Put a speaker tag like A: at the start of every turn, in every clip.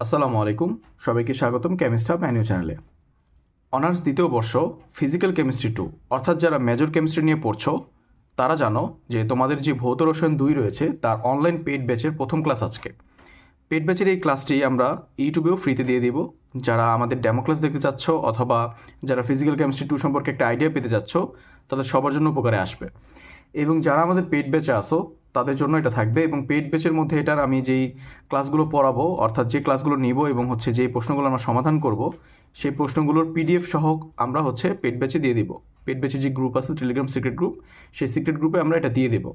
A: আসসালামু আলাইকুম, সবাইকে স্বাগতম কেমিস্ট্রা ম্যানিউ চ্যানেলে অনার্স দ্বিতীয় বর্ষ ফিজিক্যাল কেমিস্ট্রি টু অর্থাৎ যারা মেজর কেমিস্ট্রি নিয়ে পড়ছো, তারা জানো যে তোমাদের যে ভৌত রসায়ন দুই রয়েছে, তার অনলাইন পেড ব্যাচের প্রথম ক্লাস আজকে। পেড ব্যাচের এই ক্লাসটি আমরা ইউটিউবেও ফ্রিতে দিয়ে দিব। যারা আমাদের ডেমো ক্লাস দেখতে চাচ্ছ, অথবা যারা ফিজিক্যাল কেমিস্ট্রি টু সম্পর্কে একটা আইডিয়া পেতে চাচ্ছ, তাদের সবার জন্য উপকারে আসবে। এবং যারা আমাদের পেড ব্যাচে আসো তাদের জন্য এটা থাকবে এবং পেড ব্যাচের মধ্যে এটার আমি যেই ক্লাসগুলো পড়াবো, অর্থাৎ যে ক্লাসগুলো নিব এবং হচ্ছে যেই প্রশ্নগুলো আমরা সমাধান করব, সেই প্রশ্নগুলোর পিডিএফ সহ আমরা হচ্ছে পেড ব্যাচে দিয়ে দিব। পেড ব্যাচে যে গ্রুপ আছে, টেলিগ্রাম সিক্রেট গ্রুপ, সেই সিক্রেট গ্রুপে আমরা এটা দিয়ে দেব।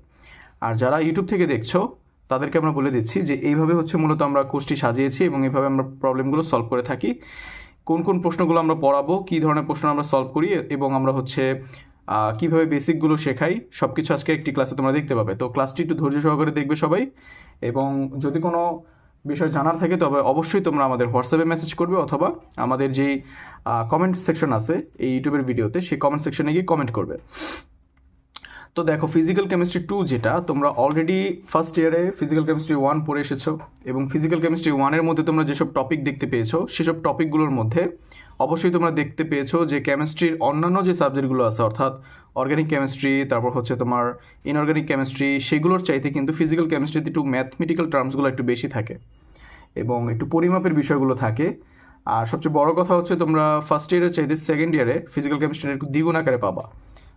A: আর যারা ইউটিউব থেকে দেখছ, তাদেরকে আমরা বলে দিচ্ছি যে এইভাবে হচ্ছে মূলত আমরা কোর্সটি সাজিয়েছি এবং এইভাবে আমরা প্রবলেমগুলো সলভ করে থাকি। কোন কোন প্রশ্নগুলো আমরা পড়াবো, কী ধরনের প্রশ্ন আমরা সলভ করি এবং আমরা হচ্ছে কীভাবে বেসিকগুলো শেখাই সব কিছু আজকে একটি ক্লাসে তোমরা দেখতে পাবে। তো ক্লাসটি একটু ধৈর্য সহকারে দেখবে সবাই। এবং যদি কোনো বিষয় জানার থাকে, তবে অবশ্যই তোমরা আমাদের হোয়াটসঅ্যাপে মেসেজ করবে অথবা আমাদের যেই কমেন্ট সেকশন আছে, এই ইউটিউবের ভিডিওতে সেই কমেন্ট সেকশনে গিয়ে কমেন্ট করবে। তো দেখো ফিজিক্যাল কেমিস্ট্রি টু যেটা, তোমরা অলরেডি ফার্স্ট ইয়ারে ফিজিক্যাল কেমিস্ট্রি ওয়ান পড়ে এসেছ এবং ফিজিক্যাল কেমিস্ট্রি ওয়ানের মধ্যে তোমরা যেসব টপিক দেখতে পেয়েছ, সেসব টপিকগুলোর মধ্যে অবশ্যই তোমরা দেখতে পেয়েছ যে কেমিস্ট্রির অন্যান্য যে সাবজেক্টগুলো আছে, অর্থাৎ অর্গানিক কেমিস্ট্রি তারপর হচ্ছে তোমার ইনঅর্গানিক কেমিস্ট্রি সেগুলোর চাইতে কিন্তু ফিজিক্যাল কেমিস্ট্রিতে একটু ম্যাথমেটিক্যাল টার্মসগুলো একটু বেশি থাকে এবং একটু পরিমাপের বিষয়গুলো থাকে। আর সবচেয়ে বড় কথা হচ্ছে তোমরা ফার্স্ট ইয়ারের চাইতে সেকেন্ড ইয়ারে ফিজিক্যাল কেমিস্ট্রির একটু দ্বিগুণ আকারে পাবা।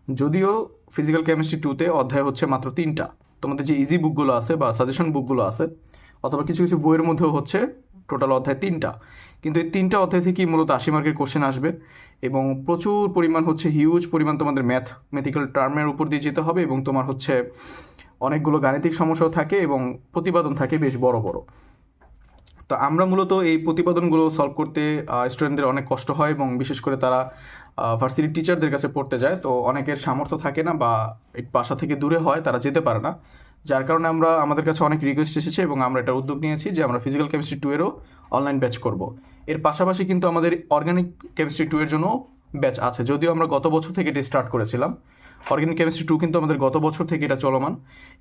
A: যদিও ফিজিক্যাল কেমিস্ট্রি টুতে অধ্যায় হচ্ছে মাত্র তিনটা। তোমাদের যে ইজি বুকগুলো আছে বা সাজেশন বুকগুলো আছে, অথবা কিছু কিছু বইয়ের মধ্যেও হচ্ছে টোটাল অধ্যায় তিনটা। কিন্তু এই তিনটা অধ্যায় থেকেই মূলত আশি মার্কের কোশ্চেন আসবে এবং প্রচুর পরিমাণ হচ্ছে হিউজ পরিমাণ তোমাদের ম্যাথমেটিক্যাল টার্মের উপর দিয়ে যেতে হবে এবং তোমার হচ্ছে অনেকগুলো গাণিতিক সমস্যাও থাকে এবং প্রতিপাদন থাকে বেশ বড় বড়। তো আমরা মূলত এই প্রতিপাদনগুলো সলভ করতে স্টুডেন্টদের অনেক কষ্ট হয় এবং বিশেষ করে তারা ভার্সিটির টিচারদের কাছে পড়তে যায়। তো অনেকের সামর্থ্য থাকে না বা বাসা থেকে দূরে হয়, তারা যেতে পারে না। যার কারণে আমরা, আমাদের কাছে অনেক রিকোয়েস্ট এসেছে এবং আমরা এটা উদ্যোগ নিয়েছি যে আমরা ফিজিক্যাল কেমিস্ট্রি টু এরও অনলাইন ব্যাচ করব। এর পাশাপাশি কিন্তু আমাদের অর্গানিক কেমিস্ট্রি টু এর জন্য ব্যাচ আছে। যদিও আমরা গত বছর থেকে এটা স্টার্ট করেছিলাম। অর্গানিক কেমিস্ট্রি টু কিন্তু আমাদের গত বছর থেকে এটা চলমান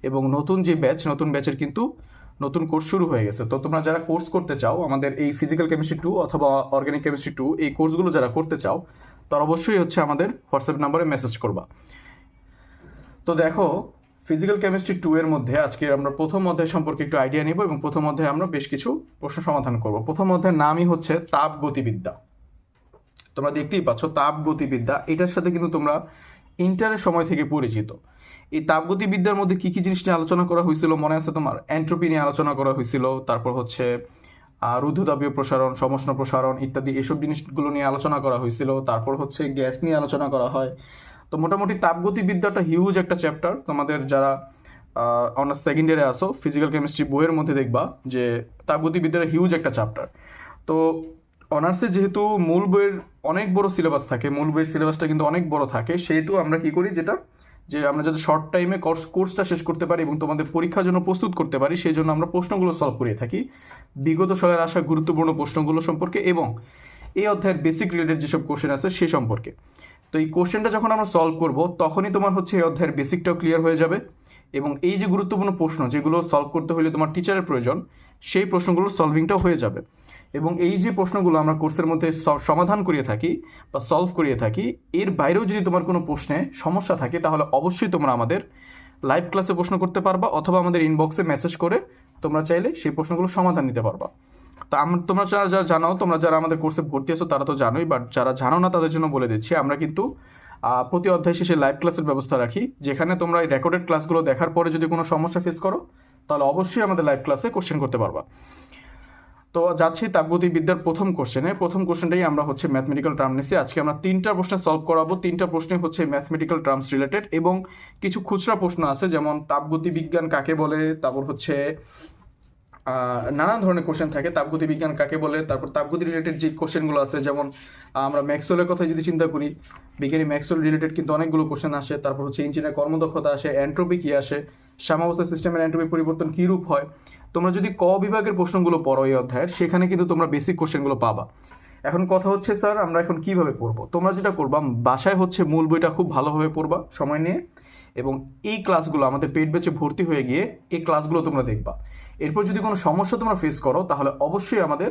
A: এবং নতুন যে ব্যাচ নতুন ব্যাচের কিন্তু নতুন কোর্স শুরু হয়ে গেছে। তো তোমরা যারা কোর্স করতে চাও, আমাদের এই ফিজিক্যাল কেমিস্ট্রি টু অথবা অর্গানিক কেমিস্ট্রি টু এই কোর্সগুলো যারা করতে চাও তারা অবশ্যই হচ্ছে আমাদের হোয়াটসঅ্যাপ নাম্বারে মেসেজ করবা। তো দেখো ফিজিক্যাল কেমিস্ট্রি টু এর মধ্যে আজকে আমরা প্রথম অধ্যায় সম্পর্কে একটু আইডিয়া নিব এবং প্রথম অধ্যায়ে আমরা বেশ কিছু প্রশ্ন সমাধান করব। প্রথম অধ্যায়ের নামই হচ্ছে তাপ গতিবিদ্যা। তোমরা দেখতেই পাচ্ছ তাপ গতিবিদ্যা, এটার সাথে কিন্তু তোমরা ইন্টারের সময় থেকে পরিচিত। এই তাপগতিবিদ্যার মধ্যে কি কি জিনিস নিয়ে আলোচনা করা হয়েছিল মনে আছে তোমার? অ্যান্ট্রোপি নিয়ে আলোচনা করা হয়েছিল, তারপর হচ্ছে রুদ্ধতাপীয় প্রসারণ, সমষ্ণ প্রসারণ ইত্যাদি এসব জিনিসগুলো নিয়ে আলোচনা করা হয়েছিল। তারপর হচ্ছে গ্যাস নিয়ে আলোচনা করা হয়। তো মোটামুটি তাপগতিবিদ্যাটা হিউজ একটা চ্যাপ্টার তোমাদের যারা অনার্স সেকেন্ড ইয়ারে আসো ফিজিক্যাল কেমিস্ট্রি বইয়ের মধ্যে দেখবা যে তাপগতিবিদ্যার হিউজ একটা চ্যাপ্টার তো অনার্সে যেহেতু মূল বইয়ের অনেক বড় সিলেবাস থাকে, মূল বইয়ের সিলেবাসটা কিন্তু অনেক বড় থাকে, সেহেতু আমরা কি করি, যেটা যে আমরা যাতে শর্ট টাইমে কোর্স কোর্সটা শেষ করতে পারি এবং তোমাদের পরীক্ষার জন্য প্রস্তুত করতে পারি, সেই জন্য আমরা প্রশ্নগুলো সলভ করিয়ে থাকি। বিগত সালের আসা গুরুত্বপূর্ণ প্রশ্নগুলো সম্পর্কে এবং এই অধ্যায়ের বেসিক রিলেটেড যেসব কোশ্চেন আছে সে সম্পর্কে। তো এই কোশ্চেনটা যখন আমরা সলভ করব, তখনই তোমার হচ্ছে এই অধ্যায়ের বেসিকটাও ক্লিয়ার হয়ে যাবে এবং এই যে গুরুত্বপূর্ণ প্রশ্ন যেগুলো সলভ করতে হলে তোমার টিচারের প্রয়োজন, সেই প্রশ্নগুলোর সলভিংটাও হয়ে যাবে। এবং এই যে প্রশ্নগুলো আমরা কোর্সের মধ্যে সমাধান করিয়ে থাকি বা সলভ করিয়ে থাকি, এর বাইরেও যদি তোমার কোনো প্রশ্নে সমস্যা থাকে, তাহলে অবশ্যই তোমরা আমাদের লাইভ ক্লাসে প্রশ্ন করতে পারবা অথবা আমাদের ইনবক্সে মেসেজ করে তোমরা চাইলে সেই প্রশ্নগুলো সমাধান নিতে পারবা। তা আমরা তোমরা যারা যারা জানো তোমরা যারা আমাদের কোর্সে ভর্তি আছো, তারা তো জানোই বাট যারা জানো না, তাদের জন্য বলে দিচ্ছি, আমরা কিন্তু প্রতি অধ্যায় শেষে লাইভ ক্লাসের ব্যবস্থা রাখি, যেখানে তোমরা এই রেকর্ডেড ক্লাসগুলো দেখার পরে যদি কোনো সমস্যা ফেস করো, তাহলে অবশ্যই আমাদের লাইভ ক্লাসে কোশ্চেন করতে পারবা। তো যাচ্ছি তাপগতিবিদ্যার প্রথম কোশ্চেনে প্রথম কোশ্চেনটাই আমরা হচ্ছে ম্যাথমেটিক্যাল টার্ম নিচ্ছি আজকে আমরা তিনটা প্রশ্ন সলভ করাবো। তিনটা প্রশ্নই হচ্ছে ম্যাথমেটিক্যাল টার্মস রিলেটেড এবং কিছু খুচরা প্রশ্ন আছে, যেমন তাপগতি বিজ্ঞান কাকে বলে? তারপর হচ্ছে নানান ধরনের কোশ্চেন থাকে। তাপগতি বিজ্ঞান কাকে বলে? তারপর তাপগতি রিলেটেড যে কোশ্চেনগুলো আছে, যেমন আমরা ম্যাক্সওয়েলের কথা যদি চিন্তা করি, বিজ্ঞানী ম্যাক্সওয়েল রিলেটেড কিন্তু অনেকগুলো কোশ্চেন আসে। তারপর হচ্ছে ইঞ্জিনের কর্মদক্ষতা আসে অ্যান্ট্রোপি কি আসে? সাম্যাবস্থা সিস্টেমের অ্যান্ট্রোপি পরিবর্তন কী রূপ হয়? তোমরা যদি ক বিভাগের প্রশ্নগুলো পড়ো এই অধ্যায়ের, সেখানে কিন্তু তোমরা বেসিক কোশ্চেনগুলো পাবা। এখন কথা হচ্ছে, স্যার, আমরা এখন কীভাবে পড়ব? তোমরা যেটা করবা, বাসায় হচ্ছে মূল বইটা খুব ভালোভাবে পড়বা সময় নিয়ে, এবং এই ক্লাসগুলো আমাদের পেট বেচে ভর্তি হয়ে গিয়ে এই ক্লাসগুলো তোমরা দেখবা। এরপর যদি কোনো সমস্যা তোমরা ফেস করো, তাহলে অবশ্যই আমাদের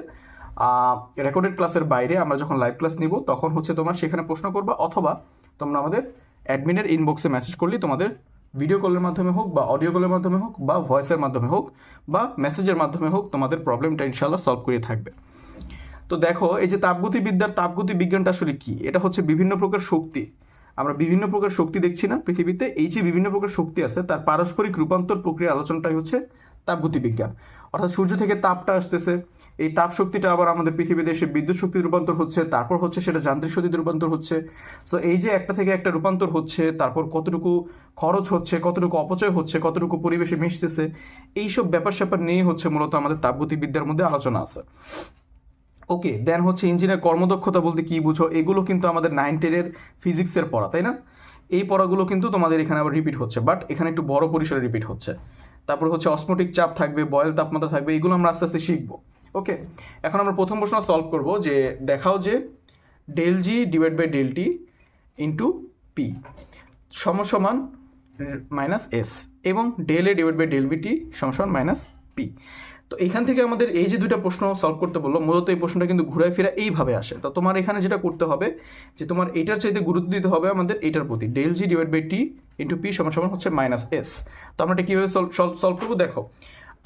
A: রেকর্ডেড ক্লাসের বাইরে আমরা যখন লাইভ ক্লাস নিব, তখন হচ্ছে তোমরা সেখানে প্রশ্ন করবা, অথবা তোমরা আমাদের অ্যাডমিনের ইনবক্সে মেসেজ করলেই তোমাদের ভিডিও কলের মাধ্যমে হোক বা অডিও কলের মাধ্যমে হোক বা ভয়েসের মাধ্যমে হোক বা মেসেজের মাধ্যমে হোক তোমাদের প্রবলেমটা ইনশাল্লাহ সলভ করে থাকবে। তো দেখো, এই যে তাপগতিবিদ্যার তাপগতি বিজ্ঞানটা আসলে কী? এটা হচ্ছে বিভিন্ন প্রকার শক্তি। আমরা বিভিন্ন প্রকার শক্তি দেখছি না পৃথিবীতে, এই যে বিভিন্ন প্রকার শক্তি আছে, তার পারস্পরিক রূপান্তর প্রক্রিয়া আলোচনাটাই হচ্ছে তাপগতি বিজ্ঞান অর্থাৎ সূর্য থেকে তাপটা আসতেছে। এই তাপ শক্তিটা আবার আমাদের পৃথিবীতে এসে বিদ্যুৎ শক্তির রূপান্তর হচ্ছে, তারপর হচ্ছে সেটা যান্ত্রিক শক্তিতে রূপান্তর হচ্ছে। সো এই যে একটা থেকে একটা রূপান্তর হচ্ছে, তারপর কতটুকু খরচ হচ্ছে, কতটুকু অপচয় হচ্ছে, কতটুকু পরিবেশে মিশতেছে, এইসব ব্যাপার স্যাপার নিয়ে হচ্ছে মূলত আমাদের তাপগতিবিদ্যার মধ্যে আলোচনা আছে। ওকে দেন হচ্ছে ইঞ্জিনের কর্মদক্ষতা বলতে কি বুঝো? এগুলো কিন্তু আমাদের নাইন টেনের ফিজিক্সের পড়া, তাই না? এই পড়াগুলো কিন্তু তোমাদের এখানে আবার রিপিট হচ্ছে বাট এখানে একটু বড় পরিসরে রিপিট হচ্ছে। তারপর হচ্ছে অসমোটিক চাপ থাকবে, বয়েল তাপমাত্রা থাকবে, এগুলো আমরা আস্তে আস্তে শিখব। ওকে এখন আমরা প্রথম প্রশ্ন সলভ করব যে দেখাও যে del G divide by del T into P সমসমান minus S এবং del A divide by del B T সমসমান minus P তো এখান থেকে আমাদের এই যে দুইটা প্রশ্ন সলভ করতে বলল, মূলত এই প্রশ্নটা কিন্তু ঘুরায় ফিরা এইভাবে আসে। তো তোমার এখানে যেটা করতে হবে, যে তোমার এইটার চাইতে গুরুত্ব দিতে হবে আমাদের এইটার প্রতি। Del G divide by T into P সমান সমান হচ্ছে মাইনাস এস তো আমরা এটা কীভাবে সলভ করব? দেখো,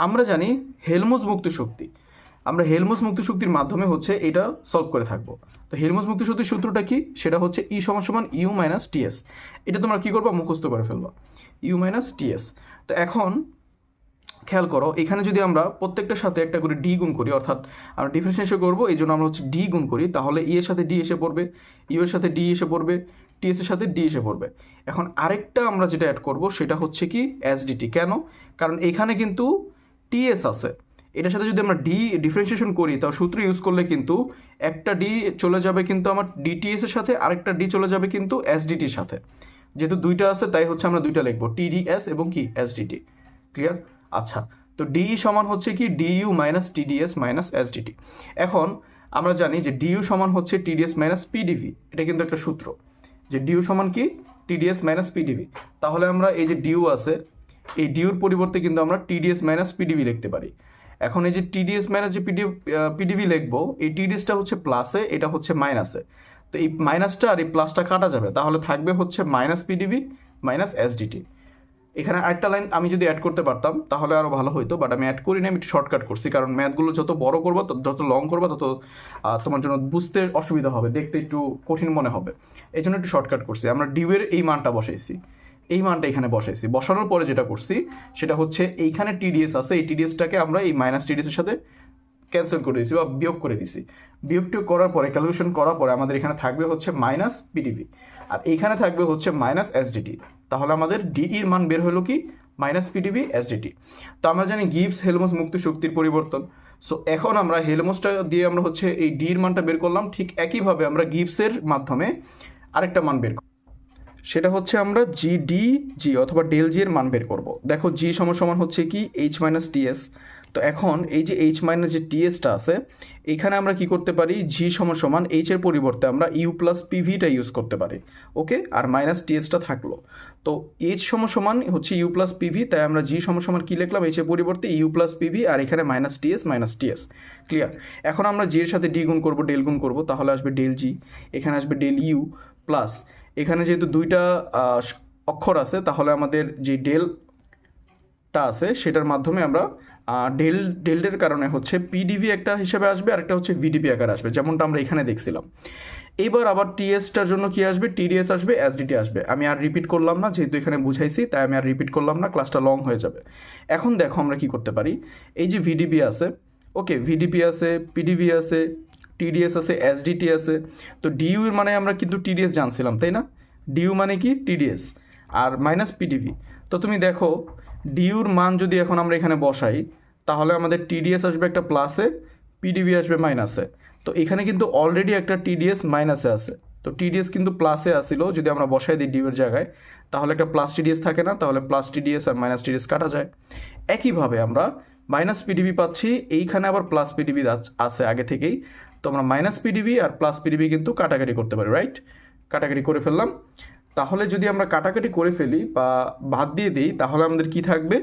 A: আমরা জানি হেলমোজ মুক্ত শক্তি। আমরা হেলমোস মুক্তি শক্তির মাধ্যমে হচ্ছে এটা সলভ করে থাকব। তো হেলমোস মুক্তি শক্তির সূত্রটা কি? সেটা হচ্ছে ই সমান সমান ইউ মাইনাস টিএস এটা তোমরা কী করবা? মুখস্থ করে ফেলবা। ইউ মাইনাস টিএস তো এখন খেয়াল করো, এখানে যদি আমরা প্রত্যেকটার সাথে একটা করে ডি গুণ করি, অর্থাৎ আমরা ডিফারেন্সিয়েশন করব, এই জন্য আমরা হচ্ছে ডি গুণ করি, তাহলে ই এর সাথে ডি এসে পড়বে। ইউ এর সাথে ডি এসে পড়বে। টিএস এর সাথে ডি এসে পড়বে। এখন আরেকটা আমরা যেটা অ্যাড করব, সেটা হচ্ছে কি এসডিটি কেন? কারণ এখানে কিন্তু টিএস আছে। এটার সাথে যদি আমরা ডি ডিফারেন্সিয়েশন করি, তাও সূত্র ইউজ করলে কিন্তু একটা ডি চলে যাবে কিন্তু আমার ডিটিএস এর সাথে, আরেকটা ডি চলে যাবে কিন্তু এসডিটির সাথে। যেহেতু দুইটা আছে, তাই হচ্ছে আমরা দুইটা লিখব টিডিএস এবং কি এসডিটি ক্লিয়ার আচ্ছা তো ডিই সমান হচ্ছে কি DU minus TDS minus SDT এখন আমরা জানি যে ডিইউ সমান হচ্ছে টিডিএস মাইনাস পিডিভি এটা কিন্তু একটা সূত্র। যে ডিউ সমান কি? টিডিএস মাইনাস পিডিভি তাহলে আমরা এই যে ডিউ আছে, এই ডিউর পরিবর্তে কিন্তু আমরা টিডিএস মাইনাস পিডিভি লিখতে পারি। এখন এই যে টিডিএস মাইনাস যে পিডি পিডিভি লিখব, এই টিডিএসটা হচ্ছে প্লাসে এটা হচ্ছে মাইনাসে তো এই মাইনাসটা আর এই প্লাসটা কাটা যাবে, তাহলে থাকবে হচ্ছে মাইনাস পিডিভি মাইনাস এসডিটি এখানে আরেকটা লাইন আমি যদি অ্যাড করতে পারতাম, তাহলে আরও ভালো হইতো বাট আমি অ্যাড করি না আমি একটু শর্টকাট করছি, কারণ ম্যাথগুলো যত বড় করব যত লং করব, তত তোমার জন্য বুঝতে অসুবিধা হবে, দেখতে একটু কঠিন মনে হবে। এই জন্য একটু শর্টকাট করছি। আমরা ডিউয়ের এই মানটা বসাইছি। এই মানটা এখানে বসাইছি। বসানোর পরে যেটা করছি, সেটা হচ্ছে এইখানে টিডিএস আছে, এই টিডিএসটাকে আমরা এই মাইনাস টিডিএসের সাথে ক্যান্সেল করে দিয়েছি বা বিয়োগ করে দিয়েছি। বিয়োগটি করার পরে ক্যালকুলেশন করার পরে আমাদের এখানে থাকবে হচ্ছে মাইনাস পিডিভি আর এইখানে থাকবে হচ্ছে মাইনাস এসডিটি তাহলে আমাদের ডিইর মান বের হলো কি? মাইনাস পিডিভি এসডিটি তো আমরা জানি গিভস হেলমোস মুক্তি শক্তির পরিবর্তন। সো এখন আমরা হেলমোসটা দিয়ে আমরা হচ্ছে এই ডির মানটা বের করলাম। ঠিক একইভাবে আমরা গিভসের মাধ্যমে আরেকটা মান বের সেটা হচ্ছে আমরা জি ডি জি অথবা ডেল জি এর মান বের করব। দেখো জি সমান হচ্ছে কি? এইচ মাইনাস টিএস তো এখন এই যে এইচ মাইনাস যে টিএসটা আছে, এখানে আমরা কি করতে পারি? জি সমান সমান এইচ এর পরিবর্তে আমরা ইউ প্লাস পিভিটা ইউজ করতে পারি। ওকে আর মাইনাস টিএসটা থাকল। তো এইচ সমান হচ্ছে ইউ প্লাস পিভি তাই আমরা জি সমান কী লিখলাম? এইচ এর পরিবর্তে ইউ প্লাস পিভি আর এখানে minus TS minus TS clear এখন আমরা জি এর সাথে ডি গুণ করব ডেল গুণ করব, তাহলে আসবে ডেল জি এখানে আসবে ডেল ইউ প্লাস এখানে যেহেতু দুইটা অক্ষর আছে, তাহলে আমাদের যে ডেলটা আছে, সেটার মাধ্যমে আমরা ডেল ডেল্টের কারণে হচ্ছে পিডিভি একটা হিসেবে আসবে আর একটা হচ্ছে ভিডিপি আকার আসবে, যেমনটা আমরা এখানে দেখছিলাম। এইবার আবার টিএসটার জন্য কি আসবে? টিডিএস আসবে এসডিটি আসবে। আমি আর রিপিট করলাম না, যেহেতু এখানে বুঝাইছি, তাই আমি আর রিপিট করলাম না ক্লাসটা লং হয়ে যাবে। এখন দেখো আমরা কি করতে পারি? এই যে ভিডিপি আছে ওকে ভিডিপি আছে পিডিভি আছে টিডিএস আছে এসডিটি আছে, তো ডিইউ এর মানে আমরা কিন্তু টিডিএস জানছিলাম, তাই না? ডিইউ মানে কি? টিডিএস আর মাইনাস পিডিভি তো তুমি দেখো ডিউর মান যদি এখন আমরা এখানে বসাই, তাহলে আমাদের টিডিএস আসবে একটা প্লাসে পিডিভি আসবে মাইনাসে তো এখানে কিন্তু অলরেডি একটা টিডিএস মাইনাসে আছে। তো টিডিএস কিন্তু প্লাসে আসিল যদি আমরা বসাই দিই ডিউর জায়গায়, তাহলে একটা প্লাস টিডিএস থাকে না, তাহলে প্লাস টিডিএস আর মাইনাস টিডিএস কাটা যায়। একইভাবে আমরা মাইনাস পিডিবি পাচ্ছি, এইখানে আবার প্লাস পিডিবি আছে আগে থেকেই। তো আমরা মাইনাস পিডিবি আর প্লাস পিডিবি কিন্তু কাটাকাটি করতে পারি রাইট কাটাকাটি করে ফেললাম। তাহলে যদি আমরা কাটাকাটি করে ফেলি বা বাদ দিয়ে দিই, তাহলে আমাদের কি থাকবে?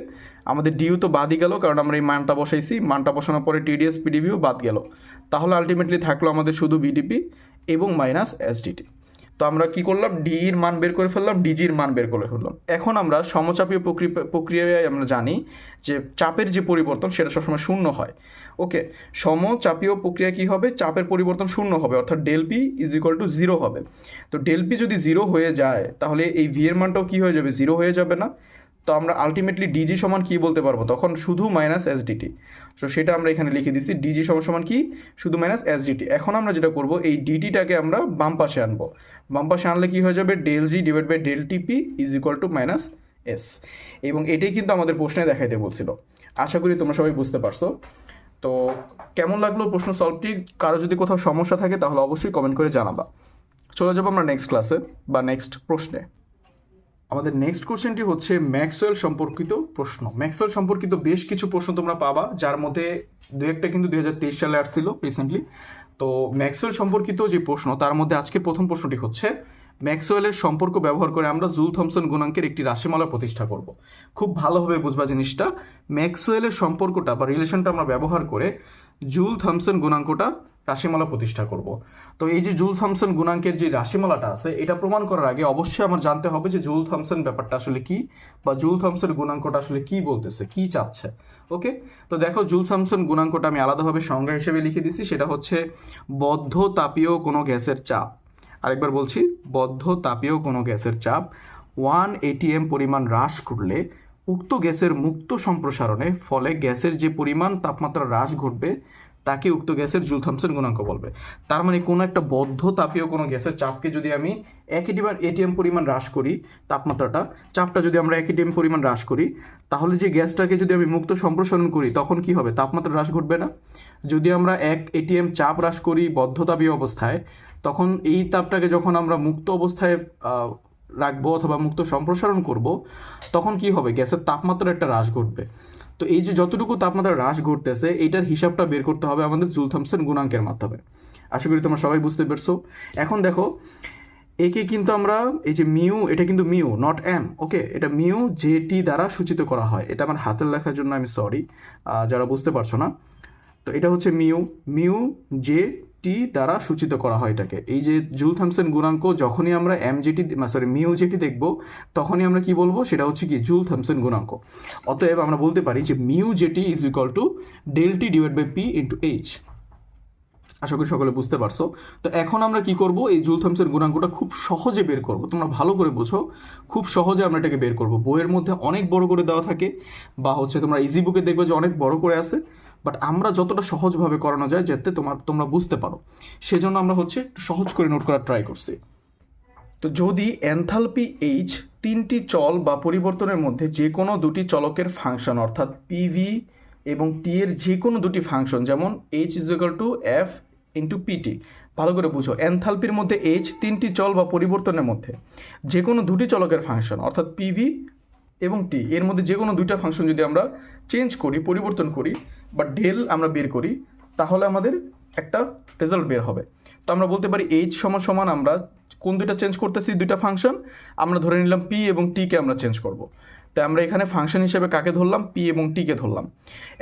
A: আমাদের ডিউ তো বাদই গেল, কারণ আমরা এই মানটা বসাইছি। মানটা বসানোর পরে টিডিএস পিডিবিও বাদ গেল। তাহলে আলটিমেটলি থাকল আমাদের শুধু বিডিপি এবং মাইনাস এসডিটি তো আমরা কি করলাম? ডি এর মান বের করে ফেললাম ডিজির মান বের করে ফেললাম। এখন আমরা সমচাপীয় প্রক্রিয়া, প্রক্রিয়ায় আমরা জানি যে চাপের যে পরিবর্তন সেটা সবসময় শূন্য হয়। ওকে, সমচাপীয় প্রক্রিয়া কি হবে? চাপের পরিবর্তন শূন্য হবে, অর্থাৎ del P is equal to zero হবে। তো ডেল পি যদি জিরো হয়ে যায়, তাহলে এই ভি এর মানটাও কি হয়ে যাবে? জিরো হয়ে যাবে না। তো আমরা আলটিমেটলি ডিজি সমান কি বলতে পারব? তখন শুধু মাইনাস এসডিটি তো সেটা আমরা এখানে লিখে দিচ্ছি ডিজি সমান সমান কি? শুধু মাইনাস এস এসডিটি এখন আমরা যেটা করব, এই ডিটিটাকে আমরা বাম পাশে আনব। বাম পাশে আনলে কি হয়ে যাবে? Del G divide by del TP is equal to minus S এবং এটাই কিন্তু আমাদের প্রশ্নে দেখাইতে বলছিল। আশা করি তোমরা সবাই বুঝতে পারছ। তো, কেমন লাগল প্রশ্ন সলভটি? কারও যদি কোথাও সমস্যা থাকে, তাহলে অবশ্যই কমেন্ট করে জানাবা। চলে যাব আমরা নেক্সট ক্লাসে বা নেক্সট প্রশ্নে। আমাদের নেক্সট কোশ্চেনটি হচ্ছে ম্যাক্সওয়েল সম্পর্কিত প্রশ্ন। ম্যাক্সওয়েল সম্পর্কিত বেশ কিছু প্রশ্ন তোমরা পাবা, যার মধ্যে দু একটা কিন্তু দুই হাজার তেইশ সালে আসছিল রিসেন্টলি তো ম্যাক্সওয়েল সম্পর্কিত যে প্রশ্ন, তার মধ্যে আজকের প্রথম প্রশ্নটি হচ্ছে, ম্যাক্সওয়েলের সম্পর্ক ব্যবহার করে আমরা জুল থমসন গুণাঙ্কের একটি রাশিমালা প্রতিষ্ঠা করব। খুব ভালোভাবে বুঝবা জিনিসটা, ম্যাক্সওয়েলের সম্পর্কটা বা রিলেশনটা আমরা ব্যবহার করে জুল থমসন গুণাঙ্কটা রাশিমালা প্রতিষ্ঠা করব। তো এই যে জুল থমসন গুণাঙ্কের যে রাশিমালাটা আছে, এটা প্রমাণ করার আগে অবশ্যই আমার জানতে হবে যে জুল থমসন ব্যাপারটা আসলে কি বা জুল থমসন গুণাঙ্কটা আসলে কি বলতেছে, কি চাচ্ছে। ওকে? তো দেখো, জুল থমসন গুণাঙ্কটা আমি আলাদাভাবে সংজ্ঞা হিসেবে লিখে দিছি, সেটা হচ্ছে বদ্ধ তাপীয় কোনো গ্যাসের চাপ। আরেকবার বলছি, বদ্ধ তাপীয় কোনো গ্যাসের চাপ ওয়ান এটিএম পরিমাণ হ্রাস করলে উক্ত গ্যাসের মুক্ত সম্প্রসারণে ফলে গ্যাসের যে পরিমাণ, তাপমাত্রা হ্রাস ঘটবে তাকে উক্ত গ্যাসের জুল থমসন গুণাঙ্ক বলবে। তার মানে কোনো একটা বদ্ধ তাপীয় কোনো গ্যাসের চাপকে যদি আমি এক এটিএম এটিএম পরিমাণ হ্রাস করি, তাপমাত্রাটা, চাপটা যদি আমরা এক এটিএম পরিমাণ হ্রাস করি, তাহলে যে গ্যাসটাকে যদি আমি মুক্ত সম্প্রসারণ করি, তখন কি হবে? তাপমাত্রা হ্রাস ঘটবে না? যদি আমরা এক এটিএম চাপ হ্রাস করি বদ্ধ তাপীয় অবস্থায়, তখন এই তাপটাকে যখন আমরা মুক্ত অবস্থায় রাখব অথবা মুক্ত সম্প্রসারণ করব, তখন কি হবে? গ্যাসের তাপমাত্রার একটা হ্রাস ঘটবে। তো এই যে যতটুকু তাপমাত্রা হ্রাস ঘটতেছে, এটার হিসাবটা বের করতে হবে আমাদের জুল থমসন গুণাঙ্কের মাধ্যমে। আশা করি তোমরা সবাই বুঝতে পারছ। এখন দেখো, একে কিন্তু আমরা, এই যে মিউ, এটা কিন্তু মিউ নট এম ওকে এটা মিউ জে টি দ্বারা সূচিত করা হয়। এটা আমার হাতের লেখার জন্য আমি সরি যারা বুঝতে পারছ না। তো এটা হচ্ছে মিউ মিউ জে টি দ্বারা সূচিত করা হয় এটাকে। এই যে জুল থমসন গুণাঙ্ক, যখনই আমরা M JT sorry mu JT দেখব, তখনই আমরা কি বলব? সেটা হচ্ছে কি জুল থমসন গুণাঙ্ক। অতএব আমরা বলতে পারি যে mu JT is equal to del T divide by P into H. আশা করি সকলে বুঝতে পারছ। তো এখন আমরা কি করব? এই জুল থমসের গুণাঙ্কটা খুব সহজে বের করব। তোমরা ভালো করে বুঝো। খুব সহজে আমরা এটাকে বের করব। বইয়ের মধ্যে অনেক বড় করে দেওয়া থাকে, বা হচ্ছে তোমরা ইজি বুকে দেখবে যে অনেক বড় করে আছে। বাট আমরা যতটা সহজভাবে করানো যায় যাতে তোমার, তোমরা বুঝতে পারো। সেজন্য আমরা হচ্ছে একটু সহজ করে নোট করার ট্রাই করছি। তো যদি এনথালপি এইচ তিনটি চল বা পরিবর্তনের মধ্যে যে কোনো দুটি চলকের ফাংশন অর্থাৎ পিভি এবং টি এর যে কোনো দুটি ফাংশন যেমন H is equal to F into PT ভালো করে বুঝো। এনথালপির মধ্যে এইচ তিনটি চল বা পরিবর্তনের মধ্যে যে কোনো দুটি চলকের ফাংশন অর্থাৎ পিভি এবং টি এর মধ্যে যে কোনো দুইটা ফাংশন যদি আমরা চেঞ্জ করি, পরিবর্তন করি, বা ডেল আমরা বের করি, তাহলে আমাদের একটা রেজাল্ট বের হবে। তো আমরা বলতে পারি এইচ সমান সমান আমরা কোন দুইটা চেঞ্জ করতেছি, দুইটা ফাংশন আমরা ধরে নিলাম পি এবং টিকে আমরা চেঞ্জ করব। তাই আমরা এখানে ফাংশন হিসেবে কাকে ধরলাম? পি এবং টিকে ধরলাম।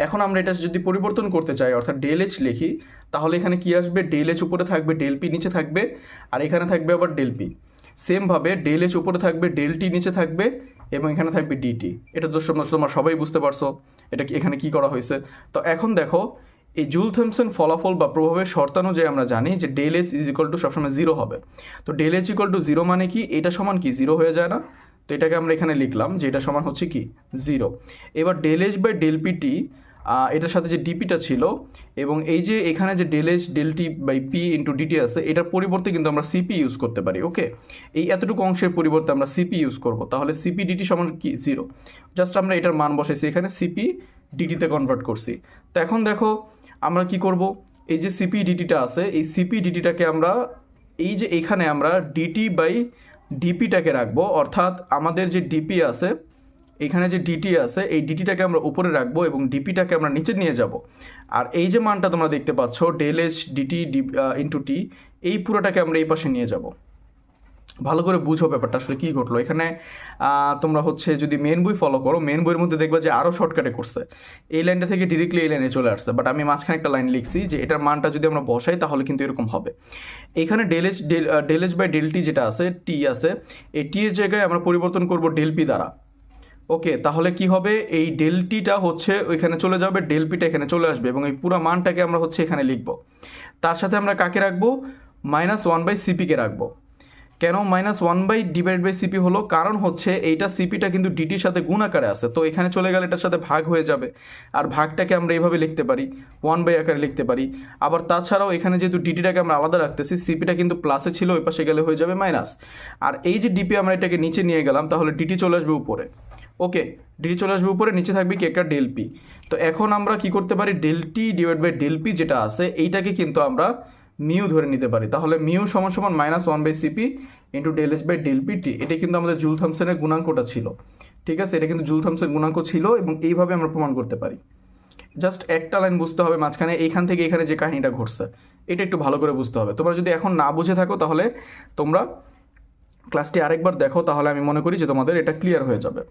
A: এখন আমরা এটা যদি পরিবর্তন করতে চাই, অর্থাৎ ডেল এইচ লিখি, তাহলে এখানে কি আসবে? ডেল এইচ উপরে থাকবে ডেল পি নিচে থাকবে, আর এখানে থাকবে আবার ডেল পি সেমভাবে ডেল এইচ উপরে থাকবে ডেল টি নিচে থাকবে এবং এখানে থাকবে ডিটি এটা তো তোমরা সবাই বুঝতে পারছ এটা এখানে কি করা হয়েছে। তো এখন দেখো, এই জুল থমসন ফলাফল বা প্রভাবের শর্তানো যে আমরা জানি যে del S is equal to সবসময় জিরো হবে। তো del S equal to zero মানে কি? এটা সমান কি? জিরো হয়ে যায় না। তো এটাকে আমরা এখানে লিখলাম যে এটা সমান হচ্ছে কি? জিরো এবার del S by del PT এটার সাথে যে ডিপিটা ছিল এবং এই যে এখানে যে del H del T by P into DT আছে, এটার পরিবর্তে কিন্তু আমরা সিপি ইউজ করতে পারি ওকে এই এতটুকু অংশের পরিবর্তে আমরা সিপি ইউজ করব, তাহলে সিপি ডিটি সমান কি? জিরো জাস্ট আমরা এটার মান বসাইছি, এখানে সিপি ডিটিতে কনভার্ট করছি। তো এখন দেখো, আমরা কি করব? এই যে সিপি ডিটিটা আছে, এই সিপি ডিটিটাকে আমরা, এই যে এখানে আমরা ডিটি বাই ডিপিটাকে রাখব, অর্থাৎ আমাদের যে ডিপি আছে এখানে যে ডিটি আছে, এই ডিটিটাকে আমরা উপরে রাখব এবং ডিপিটাকে আমরা নিচে নিয়ে যাব। আর এই যে মানটা তোমরা দেখতে পাচ্ছ del S DT into T এই পুরোটাকে আমরা এই পাশে নিয়ে যাব। ভালো করে বুঝো ব্যাপারটা, আসলে কী ঘটলো। এখানে তোমরা হচ্ছে যদি মেন বই ফলো করো মেন বইয়ের মধ্যে দেখবা যে আরও শর্টকাটে করছে। এই লাইনটা থেকে ডিরেক্টলি এই লাইনে চলে আসছে। বাট আমি মাঝখানে একটা লাইন লিখছি যে এটার মানটা যদি আমরা বসাই, তাহলে কিন্তু এরকম হবে। এখানে ডেলেজ ডেলেজ বাই ডেল টি যেটা আছে টি আছে, এই টি এর জায়গায় আমরা পরিবর্তন করব ডেল পি দ্বারা। ওকে, তাহলে কি হবে? এই ডেলটিটা হচ্ছে ওইখানে চলে যাবে ডেলপিটা এখানে চলে আসবে এবং এই পুরো মানটাকে আমরা হচ্ছে এখানে লিখব। তার সাথে আমরা কাকে রাখব? মাইনাস ওয়ান বাই সিপিকে রাখব। কেন? Minus one by divide by CP হলো, কারণ হচ্ছে এইটা সিপিটা কিন্তু ডিটির সাথে গুণ আকারে আছে, তো এখানে চলে গেলে এটার সাথে ভাগ হয়ে যাবে। আর ভাগটাকে আমরা এইভাবে লিখতে পারি ওয়ান বাই আকারে লিখতে পারি। আবার তাছাড়াও এখানে যেহেতু ডিটিটাকে আমরা আলাদা রাখতেছি সিপিটা কিন্তু প্লাসে ছিল, ওই পাশে গেলে হয়ে যাবে মাইনাস আর এই যে ডিপি আমরা এটাকে নিচে নিয়ে গেলাম, তাহলে ডিটি চলে আসবে উপরে। ওকে ডিটি চলে আসবে উপরে, নিচে থাকবে কি একটা ডেল পি তো এখন আমরা কি করতে পারি? Del T divide by del P যেটা আছে, এইটাকে কিন্তু আমরা মিউ ধরে নিতে পারি। তাহলে মিউ সমান সমান minus one by CP into del H by del P T এটা কিন্তু আমাদের জুল থমসনের গুণাঙ্কটা ছিল। ঠিক আছে? এটা কিন্তু জুল থমসের গুণাঙ্ক ছিল এবং এইভাবে আমরা প্রমাণ করতে পারি। জাস্ট একটা লাইন বুঝতে হবে মাঝখানে, এইখান থেকে এখানে যে কাহিনীটা ঘটছে, এটা একটু ভালো করে বুঝতে হবে। তোমরা যদি এখন না বুঝে থাকো, তাহলে তোমরা ক্লাসটি আরেকবার দেখো, তাহলে আমি মনে করি যে তোমাদের এটা ক্লিয়ার হয়ে যাবে।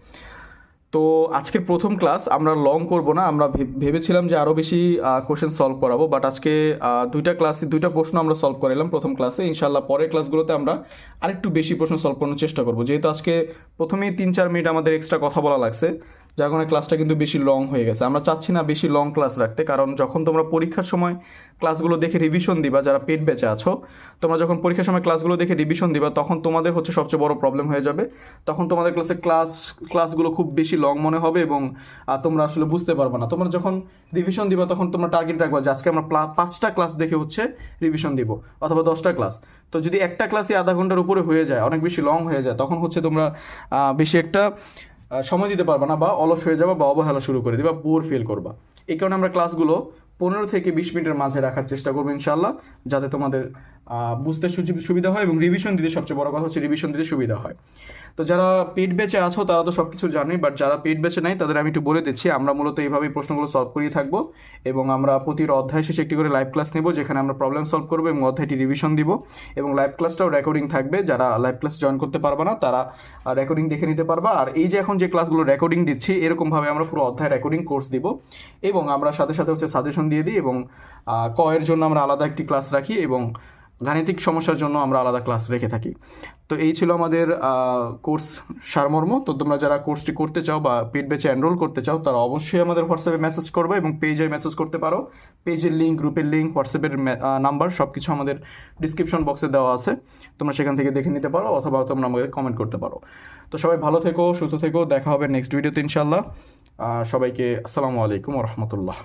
A: তো আজকের প্রথম ক্লাস আমরা লং করব না, আমরা ভেবেছিলাম যে আরও বেশি কোশ্চেন সলভ করাবো বাট আজকে দুইটা ক্লাসে দুইটা প্রশ্ন আমরা সলভ করালাম প্রথম ক্লাসে ইনশাল্লাহ পরের ক্লাসগুলোতে আমরা আরেকটু বেশি প্রশ্ন সলভ করানোর চেষ্টা করব। যেহেতু আজকে প্রথমেই তিন চার মিনিট আমাদের এক্সট্রা কথা বলা লাগছে যার কারণে ক্লাসটা কিন্তু বেশি লং হয়ে গেছে। আমরা চাচ্ছি না বেশি লং ক্লাস রাখতে, কারণ যখন তোমরা পরীক্ষার সময় ক্লাসগুলো দেখে রিভিশন দিবা, যারা পেট বেঁচে আছো, তোমরা যখন পরীক্ষার সময় ক্লাসগুলো দেখে রিভিশন দিবা, তখন তোমাদের হচ্ছে সবচেয়ে বড় প্রবলেম হয়ে যাবে। তখন তোমাদের ক্লাসে ক্লাস ক্লাসগুলো খুব বেশি লং মনে হবে এবং তোমরা আসলে বুঝতে পারবে না। তোমরা যখন রিভিশন দিবা, তখন তোমরা টার্গেট রাখবা যে আজকে আমরা পাঁচটা ক্লাস দেখে হচ্ছে রিভিশন দিব, অথবা দশটা ক্লাস তো যদি একটা ক্লাসই আধা ঘণ্টার উপরে হয়ে যায়, অনেক বেশি লং হয়ে যায়, তখন হচ্ছে তোমরা বেশি একটা সময় দিতে পারবা না বা অলস হয়ে যাবা বা অবহেলা শুরু করে দিবা বোর ফিল করবা। এই কারণে আমরা ক্লাসগুলো পনেরো থেকে বিশ মিনিটের মাঝে রাখার চেষ্টা করব ইনশাল্লাহ যাতে তোমাদের বুঝতে সুবিধা হয় এবং রিভিশন দিতে সবচেয়ে বড় কথা হচ্ছে রিভিশন দিতে সুবিধা হয়। তো যারা পেট বেঁচে আছো তারা তো সব কিছু জানে বাট যারা পেট বেঁচে নাই তাদের আমি একটু বলে দিচ্ছি আমরা মূলত এইভাবেই প্রশ্নগুলো সলভ করিয়ে থাকব এবং আমরা প্রতি অধ্যায় শেষে একটি করে লাইভ ক্লাস নেব যেখানে আমরা প্রবলেম সলভ করব এবং অধ্যায়টি রিভিশন দিব এবং লাইভ ক্লাসটাও রেকর্ডিং থাকবে যারা লাইভ ক্লাস জয়েন করতে পারবে না তারা রেকর্ডিং দেখে নিতে পারবা আর এই যে এখন যে ক্লাসগুলো রেকর্ডিং দিচ্ছি এরকমভাবে আমরা পুরো অধ্যায় রেকর্ডিং কোর্স দিব এবং আমরা সাথে সাথে হচ্ছে সাজেশন দিয়ে দিই এবং আহ, ক এর জন্য আমরা আলাদা একটি ক্লাস রাখি এবং গাণিতিক সমস্যার জন্য আমরা আলাদা ক্লাস রেখে থাকি। তো এই ছিল আমাদের কোর্স সারমর্ম। তো তোমরা যারা কোর্সটি করতে চাও বা পেড বেচে এনরোল করতে চাও, তারা অবশ্যই আমাদের হোয়াটসঅ্যাপে মেসেজ করবে এবং পেজে মেসেজ করতে পারো। পেজের লিঙ্ক গ্রুপের লিঙ্ক হোয়াটসঅ্যাপের নাম্বার সব কিছু আমাদের ডিসক্রিপশন বক্সে দেওয়া আছে। তোমরা সেখান থেকে দেখে নিতে পারো অথবা তোমরা আমাকে কমেন্ট করতে পারো। তো সবাই ভালো থেকো, সুস্থ থেকো, দেখা হবে নেক্সট ভিডিওতে ইনশাল্লাহ সবাইকে আসসালামু আলাইকুম রহমতুল্লাহ।